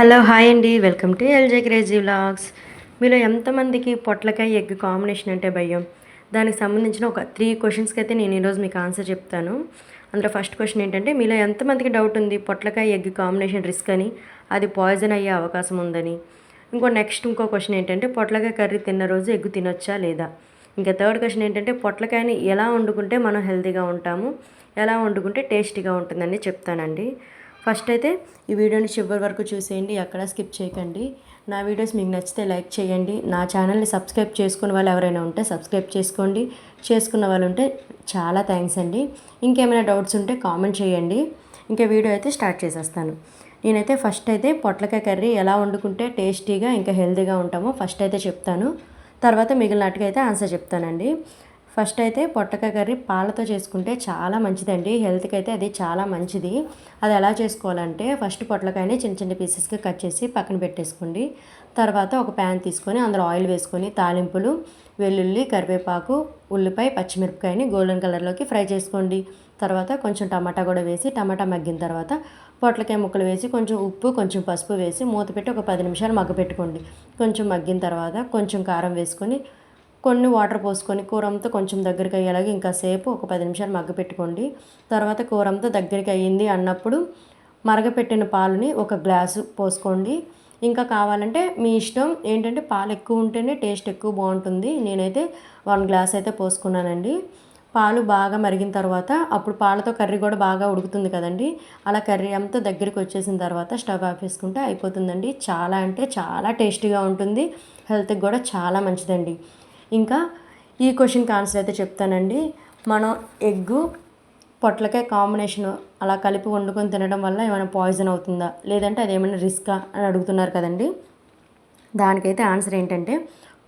Hello hi అండి. Welcome to LJ crazy vlogs. మీలో ఎంతమందికి పొట్లకాయ ఎగ్ కాంబినేషన్ అంటే భయం? దానికి సంబంధించిన ఒక త్రీ క్వశ్చన్స్కి అయితే నేను ఈరోజు మీకు ఆన్సర్ చెప్తాను. అందులో ఫస్ట్ క్వశ్చన్ ఏంటంటే మీలో ఎంతమందికి డౌట్ ఉంది పొట్లకాయ ఎగ్ కాంబినేషన్ రిస్క్ అని? అది పాయిజన్ అయ్యే అవకాశం ఉందని. ఇంకో నెక్స్ట్ ఇంకో క్వశ్చన్ ఏంటంటే పొట్లకాయ కర్రీ తిన్న రోజు ఎగ్ తినొచ్చా లేదా? ఇంకా థర్డ్ క్వశ్చన్ ఏంటంటే పొట్లకాయని ఎలా వండుకుంటే మనం హెల్తీగా ఉంటాము? ఎలా వండుకుంటే టేస్టీగా ఉంటుందని చెప్తానండి. ఫస్ట్ అయితే ఈ వీడియోని చివరి వరకు చూసేయండి ఎక్కడ స్కిప్ చేయకండి. నా వీడియోస్ మీకు నచ్చితే లైక్ చేయండి. నా ఛానల్ని సబ్స్క్రైబ్ చేసుకున్న వాళ్ళు ఎవరైనా ఉంటే సబ్స్క్రైబ్ చేసుకోండి. చేసుకున్న వాళ్ళు ఉంటే చాలా థ్యాంక్స్ అండి. ఇంకేమైనా డౌట్స్ ఉంటే కామెంట్ చేయండి. ఇంకా వీడియో అయితే స్టార్ట్ చేసేస్తాను. నేనైతే ఫస్ట్ అయితే పొట్లకాయ కర్రీ ఎలా వండుకుంటే టేస్టీగా ఇంకా హెల్తీగా ఉంటామో ఫస్ట్ అయితే చెప్తాను. తర్వాత మిగిలినట్టుగా అయితే ఆన్సర్ చెప్తానండి. ఫస్ట్ అయితే పొట్టకాయ కర్రీ పాలతో చేసుకుంటే చాలా మంచిదండి. హెల్త్కి అయితే అది చాలా మంచిది. అది ఎలా చేసుకోవాలంటే ఫస్ట్ పొట్లకాయని చిన్న చిన్న పీసెస్కి కట్ చేసి పక్కన పెట్టేసుకోండి. తర్వాత ఒక ప్యాన్ తీసుకొని అందులో ఆయిల్ వేసుకొని తాలింపులు వెల్లుల్లి కరివేపాకు ఉల్లిపాయ పచ్చిమిరపకాయని గోల్డెన్ కలర్లోకి ఫ్రై చేసుకోండి. తర్వాత కొంచెం టమాటా కూడా వేసి టమాటా మగ్గిన తర్వాత పొట్లకాయ ముక్కలు వేసి కొంచెం ఉప్పు కొంచెం పసుపు వేసి మూత పెట్టి ఒక పది నిమిషాలు మగ్గ పెట్టుకోండి కొంచెం మగ్గిన తర్వాత కొంచెం కారం వేసుకొని కొన్ని వాటర్ పోసుకొని కూరంతా కొంచెం దగ్గరికి అయ్యేలాగా ఇంకా సేపు ఒక పది నిమిషాలు మగ్గ పెట్టుకోండి. తర్వాత కూరంతా దగ్గరికి అయ్యింది అన్నప్పుడు మరగపెట్టిన పాలుని ఒక గ్లాసు పోసుకోండి. ఇంకా కావాలంటే మీ ఇష్టం ఏంటంటే పాలు ఎక్కువ ఉంటేనే టేస్ట్ ఎక్కువ బాగుంటుంది. నేనైతే వన్ గ్లాస్ అయితే పోసుకున్నానండి. పాలు బాగా మరిగిన తర్వాత అప్పుడు పాలతో కర్రీ కూడా బాగా ఉడుకుతుంది కదండి. అలా కర్రీ అంతా దగ్గరికి వచ్చేసిన తర్వాత స్టవ్ ఆఫ్ చేసుకుంటే అయిపోతుందండి. చాలా అంటే చాలా టేస్టీగా ఉంటుంది. హెల్త్కి కూడా చాలా మంచిదండి. ఇంకా ఈ క్వశ్చన్కి ఆన్సర్ అయితే చెప్తానండి. మనం ఎగ్గు పొట్లకాయ కాంబినేషన్ అలా కలిపి వండుకొని తినడం వల్ల ఏమైనా పాయిజన్ అవుతుందా? లేదంటే అది ఏమైనా రిస్కా అని అడుగుతున్నారు కదండి. దానికైతే ఆన్సర్ ఏంటంటే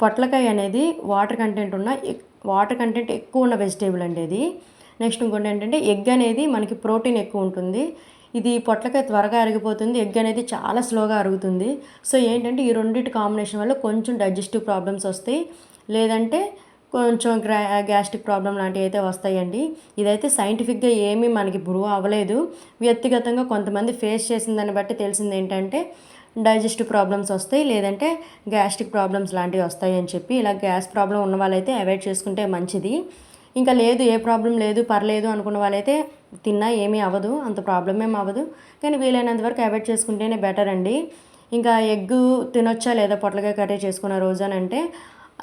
పొట్లకాయ అనేది వాటర్ కంటెంట్ ఉన్న వాటర్ కంటెంట్ ఎక్కువ ఉన్న వెజిటేబుల్ అండి అది నెక్స్ట్ ఇంకోటి ఏంటంటే ఎగ్ అనేది మనకి ప్రోటీన్ ఎక్కువ ఉంటుంది. ఇది పొట్లకాయ త్వరగా అరిగిపోతుంది ఎగ్ అనేది చాలా స్లోగా అరుగుతుంది. సో ఏంటంటే ఈ రెండింటి కాంబినేషన్ వల్ల కొంచెం డైజెస్టివ్ ప్రాబ్లమ్స్ వస్తాయి. లేదంటే కొంచెం గ్రా గ్యాస్ట్రిక్ ప్రాబ్లం లాంటివి అయితే వస్తాయండి. ఇదైతే సైంటిఫిక్గా ఏమీ మనకి ప్రూవ్ అవ్వలేదు. వ్యక్తిగతంగా కొంతమంది ఫేస్ చేసిన దాన్ని బట్టి తెలిసింది ఏంటంటే డైజెస్టివ్ ప్రాబ్లమ్స్ వస్తాయి లేదంటే గ్యాస్ట్రిక్ ప్రాబ్లమ్స్ లాంటివి వస్తాయి అని చెప్పి. ఇలా గ్యాస్ ప్రాబ్లం ఉన్న వాళ్ళైతే అవాయిడ్ చేసుకుంటే మంచిది. ఇంకా లేదు ఏ ప్రాబ్లం లేదు పర్లేదు అనుకున్న వాళ్ళైతే తిన్నా ఏమీ అవ్వదు అంత ప్రాబ్లం ఏమి అవ్వదు. కానీ వీలైనంత వరకు అవాయిడ్ చేసుకుంటేనే బెటర్ అండి. ఇంకా ఎగ్ తినొచ్చా లేదా పొట్లకాయ కర్రీ చేసుకున్న రోజు అని అంటే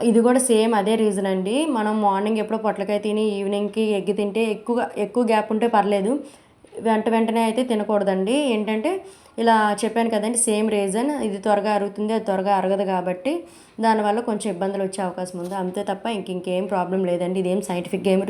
ఇది కూడా సేమ్ అదే రీజన్ అండి. మనం మార్నింగ్ ఎప్పుడో పొట్లకాయ తిని ఈవినింగ్కి ఎగ్గి తింటే ఎక్కువ ఎక్కువ గ్యాప్ ఉంటే పర్లేదు. వెంట వెంటనే అయితే తినకూడదండి. ఏంటంటే ఇలా చెప్పాను కదండి సేమ్ రీజన్ ఇది త్వరగా అరుగుతుంది అది త్వరగా అరగదు కాబట్టి దానివల్ల కొంచెం ఇబ్బందులు వచ్చే అవకాశం ఉంది. అంతే తప్ప ఇంక ఇంకేం ప్రాబ్లం లేదండి. ఇదేం సైంటిఫిక్ ఏం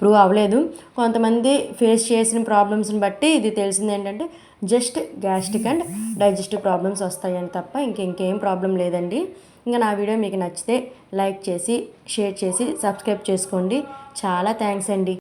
ప్రూవ్ అవ్వలేదు. కొంతమంది ఫేస్ చేసిన ప్రాబ్లమ్స్ని బట్టి ఇది తెలిసింది ఏంటంటే just gastric and digestive problems వస్తాయని తప్ప ఇంక ఇంకేం ప్రాబ్లం లేదండి. ఇంకా నా వీడియో మీకు నచ్చితే లైక్ చేసి షేర్ చేసి సబ్స్క్రైబ్ చేసుకోండి. చాలా థ్యాంక్స్ అండి.